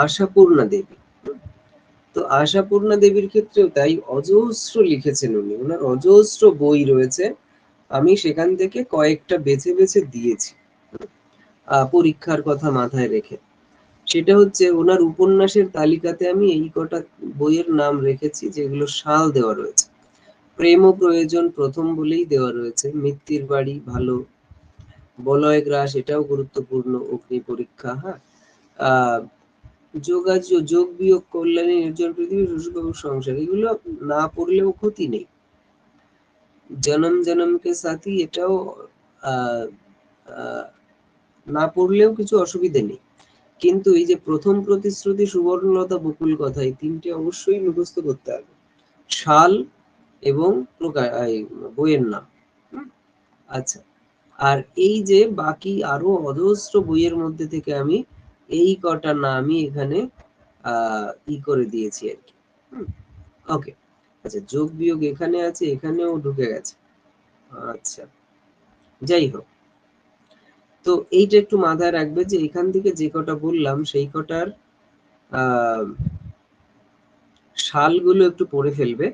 আশাপূর্ণা দেবী। তো আশাপূর্ণা দেবীর ক্ষেত্রেও তাই অজস্র লিখেছেন উনি। ওনার অজস্র বই রয়েছে। আমি সেখান থেকে কয়েকটা বেছে বেছে দিয়েছি পরীক্ষার কথা মাথায় রেখে। সেটা হচ্ছে ওনার উপন্যাসের তালিকাতে আমি এই কটা বইয়ের নাম রেখেছি যেগুলো সাল দেওয়া রয়েছে। প্রেম ও প্রয়োজন প্রথম বলেই দেওয়া রয়েছে। মৃত্যুর বাড়ি ভালো, বলয় গ্রাস, এটাও গুরুত্বপূর্ণ, অগ্নি পরীক্ষা হ্যাঁ? যোগাযোগ, যোগ বিয়োগ, কল্যাণী, নির্জন পৃথিবী শশীবাবুর সংসার, এগুলো না পড়লেও ক্ষতি নেই। জনম জনমকে সাথী, এটাও না পড়লেও কিছু অসুবিধে নেই। কিন্তু এই যে প্রথম প্রতিশ্রুতি, সুবর্ণলতা বকুল কথা, এই তিনটে অবশ্যই মুখস্থ করতে হবে। শাল এবং বইয়ের নাম। আচ্ছা। আর এই যে বাকি আরও অজস্র বইয়ের মধ্যে থেকে আমি এই কটা নামই এখানে ই করে দিয়েছি আর কি। ওকে আচ্ছা যোগ বিয়োগ এখানে আছে, এখানেও ঢুকে গেছে। আচ্ছা যাই হোক। তো এইটা একটু মাথায় রাখবে যে এখান থেকে যে কটা বললাম, সেই কটার শালগুলো একটু পড়ে ফেলবে,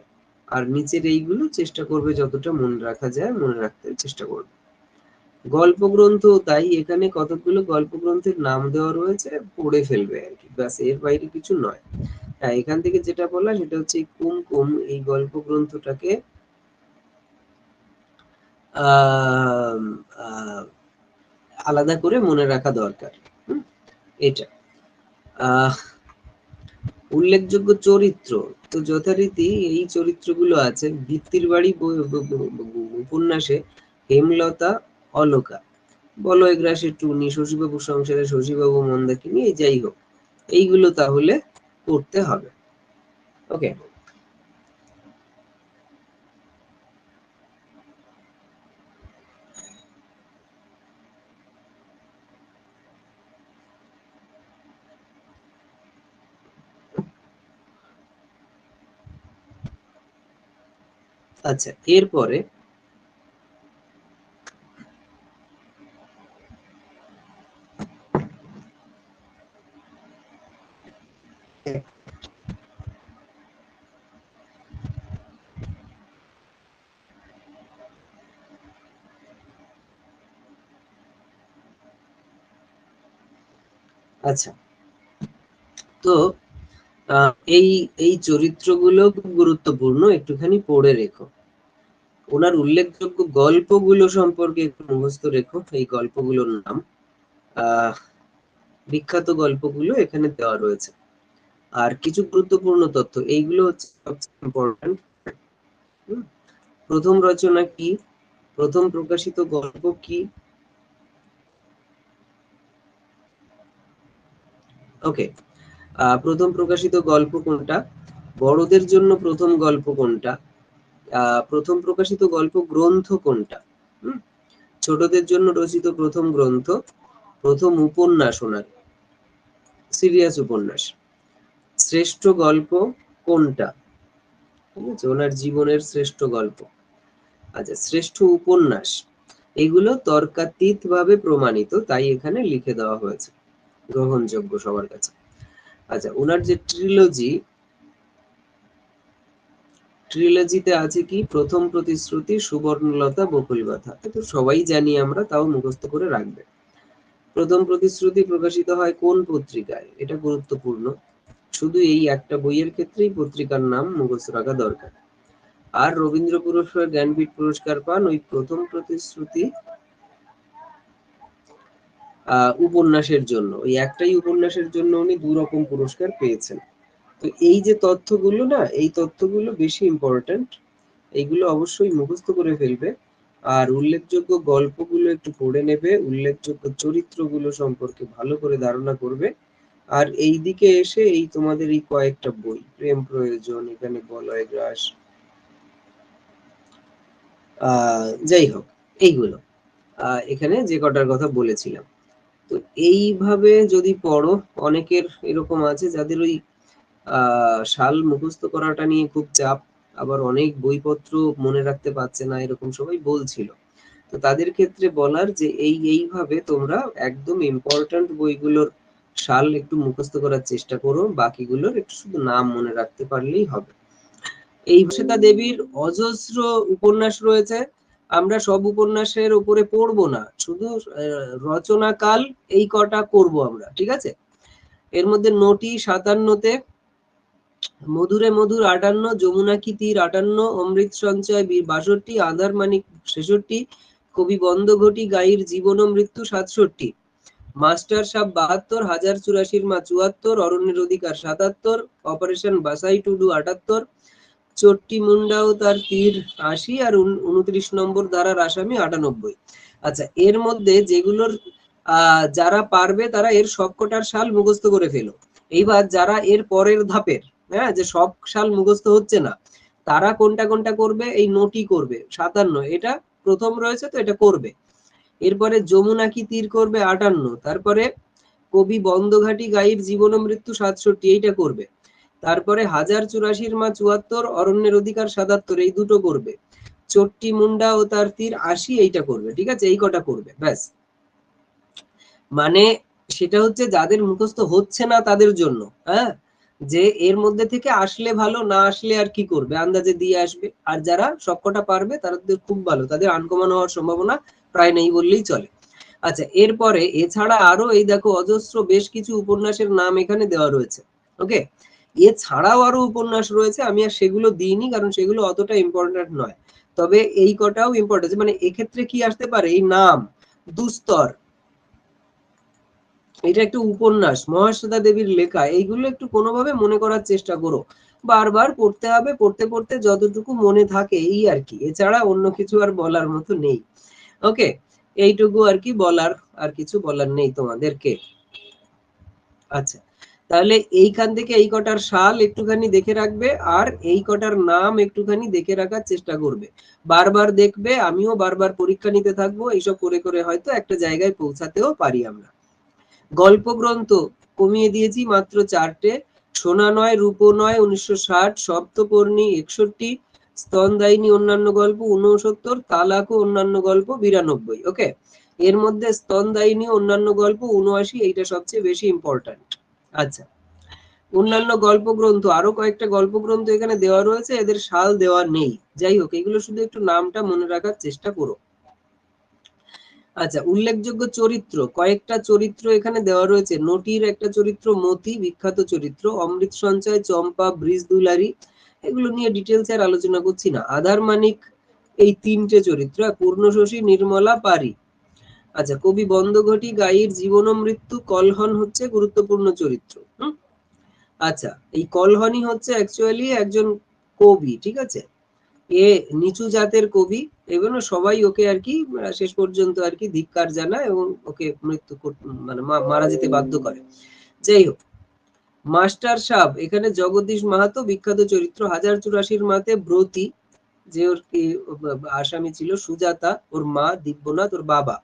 আর নিচের এইগুলো চেষ্টা করবে যতটা মনে রাখা যায়, মনে রাখতে চেষ্টা করবে। গল্প গ্রন্থ তাই, এখানে কতগুলো গল্প গ্রন্থের নাম দেওয়া রয়েছে, পড়ে ফেলবে আর কি। ব্যাস, এর বাইরে কিছু নয়। হ্যাঁ এখান থেকে যেটা বলা সেটা হচ্ছে কুমকুম, এই গল্প গ্রন্থটাকে আলাদা করে মনে রাখা দরকার। এটা। উল্লেখযোগ্য চরিত্র। তো যথারীতি এই চরিত্রগুলো আছে, ভিত্তির বাড়ি উপন্যাসে হেমলতা অলকা বলয় গ্রাসের টুনি শশীবাবু সংসারে শশীবাবু মন্দাকিনী যাই হোক, এইগুলো তাহলে করতে হবে। ওকে আচ্ছা এরপরে আচ্ছা তো এই এই চরিত্রগুলো খুব গুরুত্বপূর্ণ, একটুখানি পড়ে রেখো। ওনার উল্লেখযোগ্য গল্পগুলো সম্পর্কে একটু মুখস্থ রেখো, এই গল্পগুলোর নাম। বিখ্যাত গল্পগুলো এখানে দেওয়া রয়েছে। আর কিছু গুরুত্বপূর্ণ তথ্য, এইগুলো হচ্ছে সবচেয়ে ইম্পর্টেন্ট প্রথম রচনা কি? প্রথম প্রকাশিত গল্প কি? ওকে প্রথম প্রকাশিত গল্প কোনটা? বড়দের জন্য প্রথম গল্প কোনটা? প্রথম প্রকাশিত গল্প গ্রন্থ কোনটা? ছোটদের জন্য রচিত প্রথম গ্রন্থ, প্রথম উপন্যাস ওনার। সিরিয়াস উপন্যাস। শ্রেষ্ঠ গল্প কোনটা? ঠিক আছে, ওনার জীবনের শ্রেষ্ঠ গল্প। আচ্ছা শ্রেষ্ঠ উপন্যাস। এগুলো তর্কাতীত ভাবে প্রমাণিত, তাই এখানে লিখে দেওয়া হয়েছে। গ্রহণযোগ্য সবার কাছে। আচ্ছা ওনার যে ট্রিলজি ট্রিলজিতে আছে কি? প্রথম প্রতিশ্রুতি, সুবর্ণলতা বকুল কথা তো সবাই জানি আমরা, তাও মুখস্থ করে রাখবে। প্রথম প্রতিশ্রুতি প্রকাশিত হয় কোন পত্রিকায়? এটা গুরুত্বপূর্ণ। শুধু এই একটা বইয়ের ক্ষেত্রেই পত্রিকার নাম মুখস্থ রাখা দরকার। আর রবীন্দ্র পুরস্কার জ্ঞানপীঠ পুরস্কার পান ওই প্রথম প্রতিশ্রুতি উপন্যাসের জন্য। ওই একটাই উপন্যাসের জন্য উনি দু রকম পুরস্কার পেয়েছেন। তো এই যে তথ্যগুলো না, এই তথ্যগুলো বেশি ইম্পর্টেন্ট এইগুলো অবশ্যই মুখস্থ করে ফেলবে। আর উল্লেখযোগ্য গল্পগুলো একটু পড়ে নেবে, উল্লেখযোগ্য চরিত্রগুলো সম্পর্কে ভালো করে ধারণা করবে। আর এই দিকে এসে এই তোমাদের এই কয়েকটা বই, প্রেম প্রয়োজন, এখানে বলয় গ্রাস। যাই হোক, এইগুলো। এখানে যে কটার কথা বলেছিলাম। তো এইভাবে যদি পড়ো অনেকের এরকম আছে যাদের ওই আহ সাল মুখস্থ করাটা নিয়ে খুব চাপ আবার অনেক বইপত্র মনে রাখতে পারছে না এরকম সবাই বলছিল। তো তাদের ক্ষেত্রে বলার যে এই এইভাবে তোমরা একদম ইম্পর্ট্যান্ট বইগুলোর সাল একটু মুখস্থ করার চেষ্টা করো বাকিগুলোর একটু শুধু নাম মনে রাখতে পারলেই হবে। এই সীতা দেবীর অজস্র উপন্যাস রয়েছে আমরা সব উপন্যাসের উপরে পড়ব না, শুধু রচনাকাল এই কটা করব আমরা, ঠিক আছে? এর মধ্যে নটি সাতান্নতে, মধুরে মধুর আটান্ন, যমুনা কি তীর আটান্ন, অমৃত সঞ্চয় বাষট্টি, আধার মানিক ছেষট্টি, কবি বন্ধ ঘটি গাইর জীবন মৃত্যু সাতষট্টি, মাস্টার সাহ বাহাত্তর, হাজার চুরাশির মা চুয়াত্তর, অরণ্যের অধিকার সাতাত্তর, অপারেশন বাসাই টুডু আটাত্তর চট্টি মুন্ডাও তার তীর আশি আর উনত্রিশ নম্বর ধারার আসামি আটানব্বই। আচ্ছা এর মধ্যে যেগুলোর যারা পারবে তারা এর সবকটার সাল মুখস্থ করে ফেলো। এইবার যারা এর পরের ধাপের হ্যাঁ যে সব সাল মুখস্থ হচ্ছে না, তারা কোনটা কোনটা করবে? এই নোটি করবে, সাতান্ন। এটা প্রথম রয়েছে তো, এটা করবে। এরপরে যমুনা কি তীর করবে? আটান্ন। তারপরে কবি বন্ধঘাটি গাইর জীবন মৃত্যু সাতষট্টি, এইটা করবে। তারপরে হাজার চুরাশির মা চুয়াত্তর, অরণ্যের অধিকার সাতাত্তর, এই দুটো করবে। চট্টি, মুন্ডা ও তার তীর আশি, এইটা করবে, ঠিক আছে? এই কটা করবে, ব্যাস। মানে সেটা হচ্ছে যাদের মুখস্থ হচ্ছে না তাদের জন্য হ্যাঁ? যে এর মধ্যে থেকে আসলে ভালো, না আসলে আর কি করবে? আন্দাজে দিয়ে আসবে। আর যারা সবকটা পারবে, তাদের খুব ভালো। তাদের আনকমন হওয়ার সম্ভাবনা প্রায় নেই বললেই চলে। আচ্ছা এরপরে এছাড়া আরও এই দেখো অজস্র বেশ কিছু উপন্যাসের নাম এখানে দেওয়া রয়েছে, ওকে? এছাড়াও আরও উপন্যাস রয়েছে, আমি আর সেগুলো দিইনি কারণ সেগুলো অতটা ইম্পর্টেন্ট নয়। তবে এই কটাও ইম্পর্টেন্ট মানে এক্ষেত্রে কি আসতে পারে? এই নাম, দুস্তর, এটা একটু উপন্যাস মহাশ্বেতা দেবীর লেখা। এইগুলো একটু কোনোভাবে মনে করার চেষ্টা করো। বারবার পড়তে হবে, পড়তে পড়তে যতটুকু মনে থাকে এই আর কি। এছাড়া অন্য কিছু আর বলার মতো নেই। ওকে, এইটুকু আর কি বলার, আর কিছু বলার নেই তোমাদেরকে। আচ্ছা। তাহলে এইখান থেকে এই কটার সাল একটুখানি দেখে রাখবে আর এই কটার নাম একটুখানি দেখে রাখার চেষ্টা করবে। বারবার দেখবে, আমিও বারবার পরীক্ষা নিতে থাকব, এইসব করে করে হয়তো একটা জায়গায় পৌঁছাতেও পারি আমরা। গল্প গ্রন্থ কমিয়ে দিয়েছি মাত্র চারটে। সোনা নয়, রূপ নয়, উনিশশো ষাট, সপ্তপর্ণী একষট্টি, স্তনদায়িনী অন্যান্য গল্প উনসত্তর তালাক অন্যান্য গল্প বিরানব্বই, ওকে? এর মধ্যে স্তনদায়িনী অন্যান্য গল্প উনআশি এইটা সবচেয়ে বেশি ইম্পর্টেন্ট আচ্ছা। অন্যান্য গল্প গ্রন্থ আরও কয়েকটা গল্প গ্রন্থ এখানে দেওয়া রয়েছে, এদের সাল দেওয়া নেই। যাই হোক, এগুলো শুধু একটু নামটা মনে রাখার চেষ্টা করো। আচ্ছা উল্লেখযোগ্য চরিত্র, কয়েকটা চরিত্র এখানে দেওয়া রয়েছে। নটির একটা চরিত্র, মতি, বিখ্যাত চরিত্র, অমৃত সঞ্চয়, চম্পা, ব্রিজ দুলারি, এগুলো নিয়ে ডিটেলস আর আলোচনা করছি না। আধার মানিক এই তিনটে চরিত্র পূর্ণশশী, নির্মলা, পারি। আচ্ছা কবি বন্ধঘটি গাইর জীবন ও মৃত্যু কলহন হচ্ছে গুরুত্বপূর্ণ চরিত্র আচ্ছা এই কলহনই হচ্ছে অ্যাকচুয়ালি একজন কবি, ঠিক আছে? এ নিচু জাতের কবি এবং সবাই ওকে আর কি শেষ পর্যন্ত আর কি ধিক্কার জানায় এবং ওকে মৃত্যু মানে মারা যেতে বাধ্য করে। যাই হোক, মাস্টার সাহ এখানে জগদীশ মাহাতো বিখ্যাত চরিত্র, হাজার চুরাশির মাতে ব্রতি, যে ওর কি, আসামি ছিল সুজাতা, ওর মা দিব্যনাথ, ওর বাবা।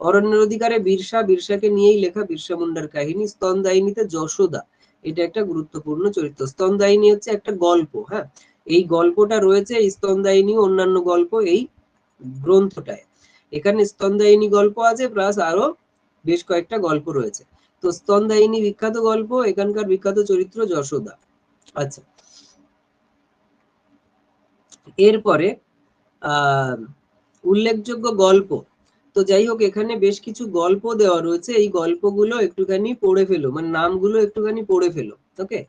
অরণ্যের অধিকারে বীরসা, বীরসাকে নিয়েই লেখা বিরসা মুন্ডার কাহিনী, স্তনদায়িনীতে যশোদা। এটা একটা গুরুত্বপূর্ণ চরিত্র। স্তনদায়িনী হচ্ছে একটা গল্প হ্যাঁ? এই গল্পটা রয়েছে স্তনদায়িনী অন্যান্য গল্প এই গ্রন্থটায়। এখানে স্তনদায়িনী গল্প আছে, প্লাস আরও বেশ কয়েকটা গল্প রয়েছে। তো স্তনদায়িনী বিখ্যাত গল্প, এখানকার বিখ্যাত চরিত্র যশোদা। আচ্ছা। এরপরে, আহ, উল্লেখযোগ্য গল্প। তো যাই হোক, এখানে বেশ কিছু গল্প দেওয়া রয়েছে। এই গল্পগুলো একটুখানি পড়ে ফেলো মানে নামগুলো একটুখানি পড়ে ফেলো, ওকে?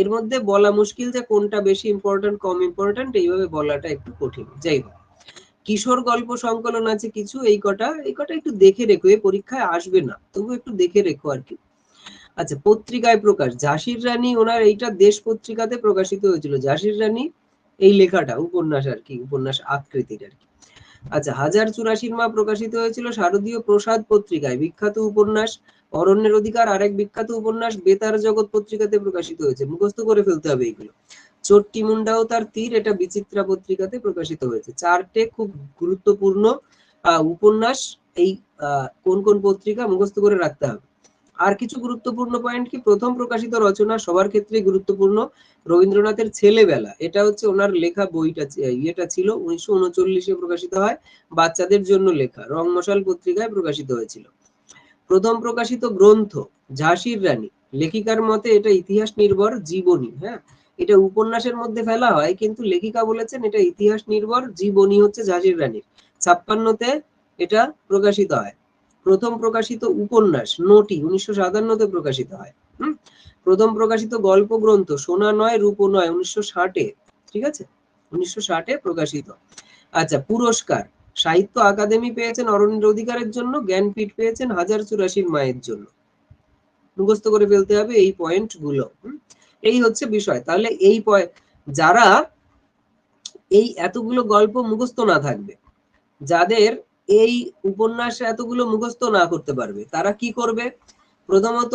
এর মধ্যে বলা মুশকিল যে কোনটা বেশি ইম্পর্টেন্ট কম ইম্পর্টেন্ট এইভাবে বলাটা একটু কঠিন। যাই হোক, কিশোর গল্প সংকলন আছে কিছু, এই কটা এই কটা একটু দেখে রেখো এই পরীক্ষায় আসবে না তবু একটু দেখে রেখো আর কি। আচ্ছা পত্রিকায় প্রকাশ, ঝাঁসির রানী ওনার এইটা দেশ পত্রিকাতে প্রকাশিত হয়েছিল। ঝাঁসির রানী এই লেখাটা, উপন্যাস আর কি, উপন্যাস আকৃতির আর কি। আচ্ছা হাজার চুরাশির মা প্রকাশিত হয়েছিল শারদীয় প্রসাদ পত্রিকায়। বিখ্যাত উপন্যাস, অরণ্যের অধিকার, আরেক বিখ্যাত উপন্যাস, বেতার জগৎ পত্রিকাতে প্রকাশিত হয়েছে। মুখস্থ করে ফেলতে হবে এইগুলো। চট্টি মুন্ডাও তার তীর, এটা বিচিত্রা পত্রিকাতে প্রকাশিত হয়েছে। চারটে খুব গুরুত্বপূর্ণ উপন্যাস এই কোন কোন পত্রিকা মুখস্থ করে রাখতে হবে। আর কিছু গুরুত্বপূর্ণ পয়েন্ট কি? প্রথম প্রকাশিত রচনা সবার ক্ষেত্রে গুরুত্বপূর্ণ। রবীন্দ্রনাথের ছেলেবেলা, এটা হচ্ছে ওনার লেখা বইটা ইয়েটা ছিল, উনিশশো উনচল্লিশে প্রকাশিত হয়, বাচ্চাদের জন্য লেখা রং মশাল পত্রিকায় প্রকাশিত হয়েছিল। প্রথম প্রকাশিত গ্রন্থ, ঝাঁসির রানী, লেখিকার মতে এটা ইতিহাস নির্ভর, জীবনী হ্যাঁ? এটা উপন্যাসের মধ্যে ফেলা হয়, কিন্তু লেখিকা বলেছেন এটা ইতিহাস নির্ভর, জীবনী হচ্ছে ঝাঁসির রানীর। ছাপ্পান্নতে এটা প্রকাশিত হয়। প্রথম প্রকাশিত উপন্যাস, নটি, উনিশশো সাতান্নতে প্রকাশিত হয়। হম? প্রথম প্রকাশিত গল্প গ্রন্থ সোনা নয়, রূপ নয়, উনিশশো ষাটে, ঠিক আছে? উনিশশো ষাটে প্রকাশিত। আচ্ছা পুরস্কার, সাহিত্য আকাদেমি পেয়েছেন অরণ্যের অধিকারের জন্য, জ্ঞানপীঠ পেয়েছেন হাজার চুরাশির মায়ের জন্য। মুখস্থ করে ফেলতে হবে এই পয়েন্টগুলো এই হচ্ছে বিষয়। তাহলে এই যারা এই এতগুলো গল্প মুখস্থ না থাকবে, যাদের এই উপন্যাস এতগুলো মুখস্থ না করতে পারবে। তারা কি করবে? প্রথমত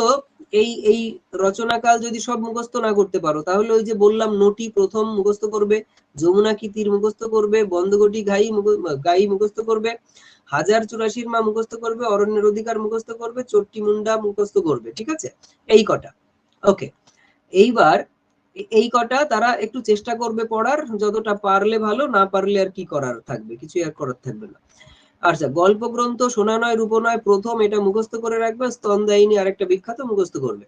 এই এই রচনাকাল যদি সব মুখস্থ না করতে পারো, তাহলে ওই যে বললাম নটি প্রথম মুখস্থ করবে, যমুনা কি তীর মুখস্থ করবে বন্ধগটি ঘাই গাই মুখস্থ করবে, হাজার চুরাশির মা মুখস্থ করবে, অরণ্যের অধিকার মুখস্থ করবে, চট্টি মুন্ডা মুখস্থ করবে, ঠিক আছে? এই কটা। ওকে। এইবার এই কটা তারা একটু চেষ্টা করবে পড়ার, যতটা পারলে ভালো, না পারলে আর কি করার থাকবে? কিছু আর করার থাকবে না। আচ্ছা গল্প গ্রন্থ সোনা নয়, রূপ নয়, প্রথম এটা মুখস্থ করে রাখবে স্তন্দায়িনী আরেকটা বিখ্যাত মুখস্থ করবে।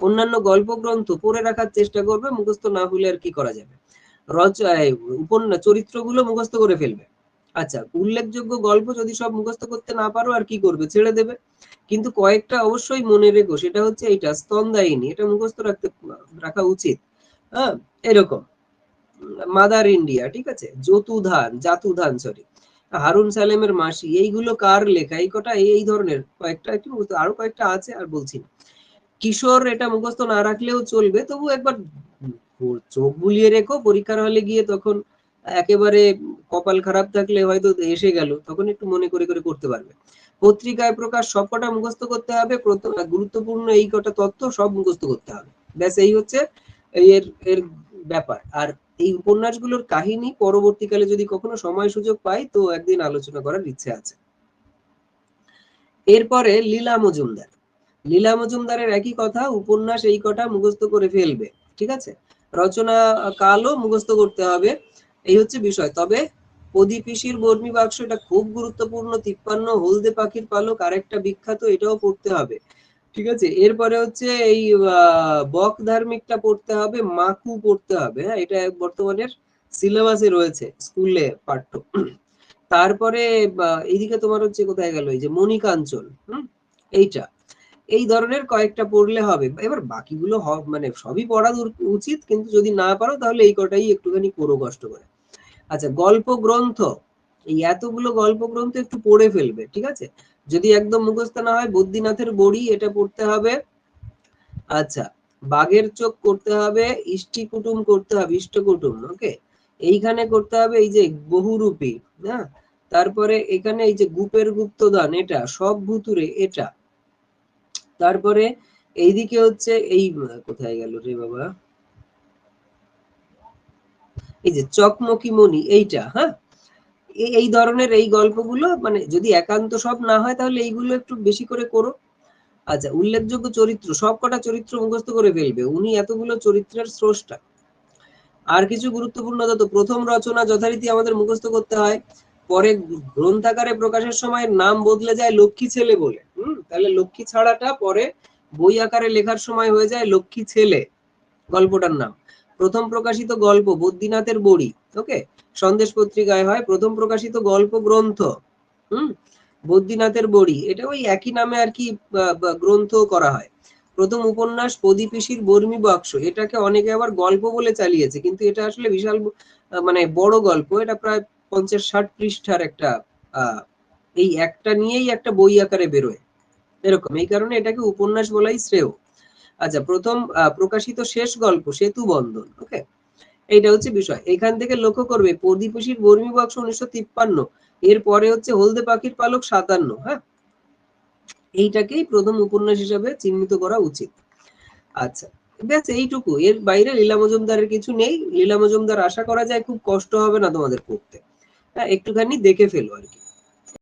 অন্যান্য গল্প গ্রন্থ পড়ে রাখার চেষ্টা করবে, মুখস্থ না হলে আর কি করা যাবে? রচ উপন্যাস, চরিত্রগুলো মুখস্থ করে ফেলবে। আচ্ছা উল্লেখযোগ্য গল্প যদি সব মুখস্থ করতে না পারো, আর কি করবে? ছেড়ে দেবে। কিন্তু কয়েকটা অবশ্যই মনে রেখো, সেটা হচ্ছে এইটা স্তন্দায়িনী এটা মুখস্থ রাখতে, রাখা উচিত। হ্যাঁ এরকম। মাদার ইন্ডিয়া, ঠিক আছে? যতুধান, জাতুধান, সরি। হারুন সালেমের মাসি, এইগুলো কার লেখা? এই কটা, এই ধরনের কয়েকটা, একটু আরও কয়েকটা আছে আর বলছি। কিশোর এটা মুখস্থ না রাখলেও চলবে তবু একবার চোখ বুলিয়ে রেখো, পরীক্ষার হলে গিয়ে তখন একেবারে কপাল খারাপ থাকলে হয়তো এসে গেল, তখন একটু মনে করে করে করতে পারবে। পত্রিকায় প্রকাশ সবকটা মুখস্থ করতে হবে, প্রথম গুরুত্বপূর্ণ এই কটা তত্ত্ব সব মুখস্থ করতে হবে। ব্যাস, এই হচ্ছে এর এর ব্যাপার। আর এই উপন্যাসগুলোর কাহিনী পরবর্তীকালে যদি কখনো সময় সুযোগ পাই, তো একদিন আলোচনা করার ইচ্ছে আছে। এরপরে লীলা মজুমদার। লীলা মজুমদারের একই কথা, উপন্যাস এই কটা মুখস্থ করে ফেলবে, ঠিক আছে? রচনা কালও মুখস্থ করতে হবে, এই হচ্ছে বিষয়। তবে অধিপিসির বর্মী বাক্স এটা খুব গুরুত্বপূর্ণ, তিপ্পান্ন হলদে পাখির পালক, আরেকটা বিখ্যাত, এটাও পড়তে হবে। ঠিক আছে? এরপরে হচ্ছে এই বক ধার্মিকটা পড়তে হবে, মাকু পড়তে হবে হ্যাঁ? এটা বর্তমানের সিলেবাসে রয়েছে, স্কুলে পাঠ্য। তারপরে এইদিকে তোমার হচ্ছে কোথায় গেল? এই যে মণিকাঞ্চল হুম? এইটা। এই ধরনের কয়েকটা পড়লে হবে। এবার বাকিগুলো মানে সবই পড়া উচিত, কিন্তু যদি না পারো, তাহলে এই কটাই একটুখানি করো কষ্ট করে। আচ্ছা গল্প গ্রন্থ এই এতগুলো গল্প গ্রন্থ একটু পড়ে ফেলবে, ঠিক আছে? যদি একদম মুখস্থ না হয়, বদ্রীনাথের বড়ি এটা পড়তে হবে। আচ্ছা বাঘের চোখ করতে হবে, ইষ্টি কুটুম করতে হবে, ইষ্ট কুটুম ওকে এইখানে করতে হবে এই যে বহুরূপী হ্যাঁ তারপরে এখানে এই যে গুপের গুপ্তদান এটা, সব ভুতুরে এটা। তারপরে এইদিকে হচ্ছে এই, কোথায় গেল রে বাবা? এই যে চকমকি মণি এইটা হ্যাঁ? এই ধরনের এই গল্পগুলো মানে যদি একান্ত সব না হয় তাহলে এইগুলো একটু বেশি করে করো। আচ্ছা উল্লেখযোগ্য চরিত্র, সব কটা চরিত্র মুখস্থ করে ফেলবে। উনি এতগুলো চরিত্রের স্রষ্টা। আর কিছু গুরুত্বপূর্ণ তত প্রথম রচনা যথারীতি আমাদের মুখস্থ করতে হয়। পরে গ্রন্থাকারে প্রকাশের সময় নাম বদলে যায় লক্ষ্মী ছেলে বলে। হম, তাহলে লক্ষ্মী ছাড়াটা পরে বই আকারে লেখার সময় হয়ে যায় লক্ষ্মী ছেলে, গল্পটার নাম। প্রথম প্রকাশিত গল্প, বদ্রীনাথের বড়ি। ওকে সন্দেশ পত্রিকায় হয়, প্রথম প্রকাশিত গল্প গ্রন্থ। হুম? বদ্রীনাথের বড়ি। এটা ওই একই নামে আর কি গ্রন্থ করা হয়। প্রথম উপন্যাস প্রদীপিসির বর্মী বাক্স। এটাকে অনেকে আবার গল্প বলে চালিয়েছে, কিন্তু এটা আসলে বিশাল মানে বড় গল্প। এটা প্রায় পঞ্চাশ ষাট পৃষ্ঠার একটা এই একটা নিয়েই একটা বই আকারে বেরোয়। এরকম। এই কারণে এটাকে উপন্যাস বলাই শ্রেয়। আচ্ছা প্রথম প্রকাশিত শেষ গল্প, সেতু বন্ধন। ওকে এইটা হচ্ছে বিষয়। এখান থেকে লক্ষ্য করবে প্রদীপসীর বর্মী বাক্স উনিশশো তিপ্পান্ন, এরপরে হচ্ছে হলদে পাখির পালক সাতান্ন হ্যাঁ? এইটাকেই প্রথম উপন্যাস হিসাবে চিহ্নিত করা উচিত। আচ্ছা ব্যাস এইটুকু। এর বাইরে লীলা মজুমদারের কিছু নেই। লীলা মজুমদার আশা করা যায় খুব কষ্ট হবে না তোমাদের পড়তে। হ্যাঁ একটুখানি দেখে ফেলো আর কি।